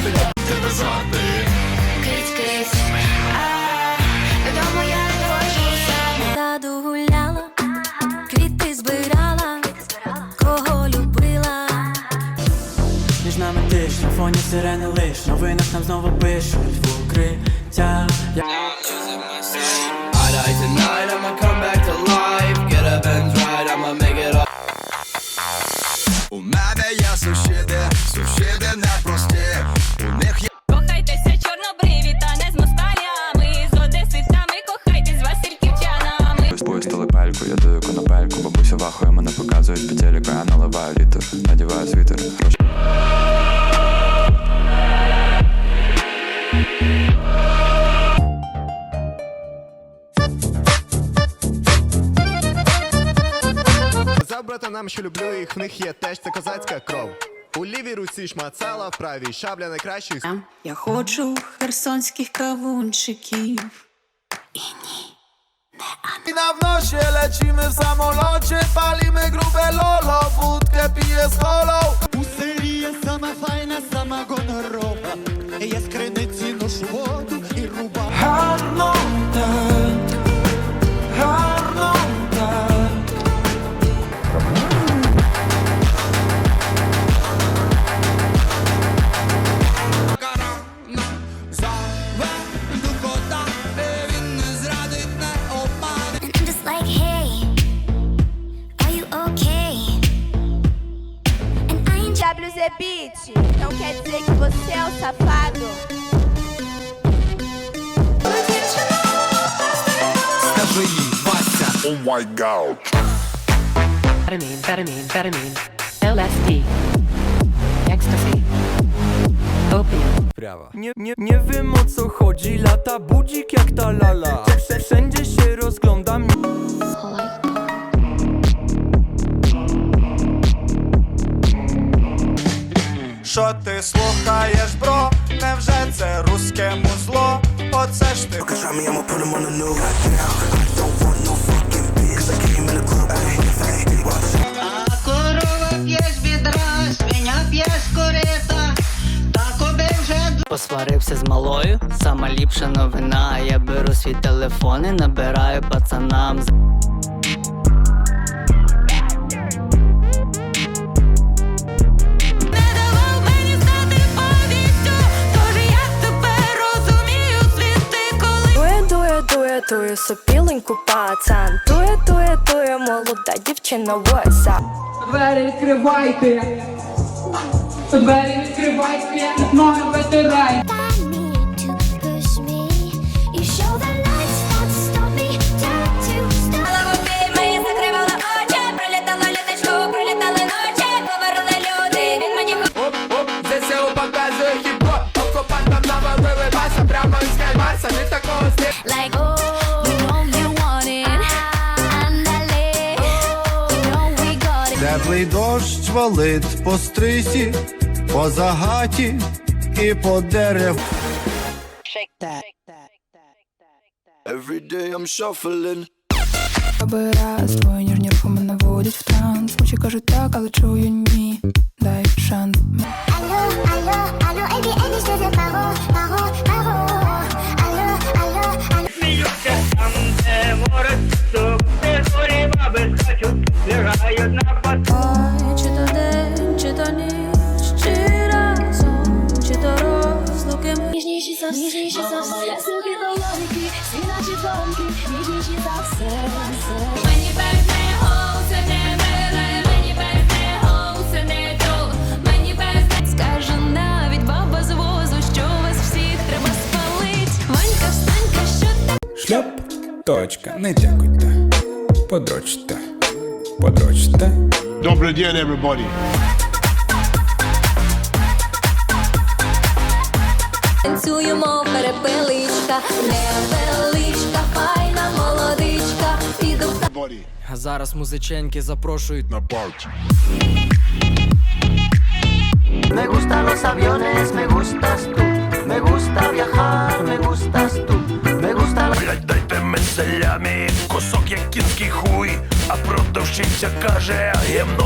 тебе звати. Додому я. Саду гуляла, квіти збирала, кого любила. Між нами тиш, фоні сирени лиш Новинах нам знову пишуть в укриття Я I die tonight, I'ma come back to life. Get a Benz ride, I'ma make it all. У мене є сусіди, сусіди непрості. Бабуся вахує, мене показують по телеку Я наливаю літр, надіваю світер За братанам, що люблю їх, в них є теж це козацька кров. У лівій руці шмацала, в правій шабля найкращих. Я хочу херсонських кавунчиків. I na wnosie lecimy w samolocie, palimy grube lolo, wódkę piję z holą. У селі є сама файна, сама гонорова. Я з криниці ношу воду і рубаю. Гарно que você é o safado Скажи їй, Вася. Ketamine, ketamine, ketamine, LSD, ecstasy, opium. Nie, nie, nie wiem o co chodzi, lata budzik jak ta lala Wszędzie się rozglądam Що ти слухаєш, бро? Невже це русське музло? Оце ж ти Корова п'є з відра, свиня п'є з корита. Так оби вже посварився з малою Сама ліпша новина Я беру свій телефон і набираю пацанам дує сопіленьку пацан тує, тує, тує, молода дівчина воса Двері відкривайте! Двері відкривайте! Ноги витирай! Теплий дощ валить по стрисі, по загаті і по дерев. Every day I'm shuffling. Аби раз твої ніжні рухи мене наводять в транс. Очі кажуть так, але чую ні. Дай шанс. Allô, allô, allô, et bien, et je te paro, paro, paro. Allô, allô, allô. Ой, чи Ніжніші за все, ніжніші за все. Слухи до логіки, всі наші тонкі, ніжніші за все, все. Мені не миле, мені oh, це не то. Мені скаже навіть баба з возу, що вас всіх треба спалить. Ванька, встанька, що ти? Шльоп, точка, не дякуйте Подрочте, подрочте Добрий день, everybody. Танцюємо перепеличка, невеличка, файна молодичка, піду в зараз музиченьки запрошують. На парті. Me gustan los aviones, me gustas tú. Me gusta viajar, me gustas tú. Me gusta la... Блять, дайте мені салямі, кусок як кінський хуй, а продавщиця каже, гемно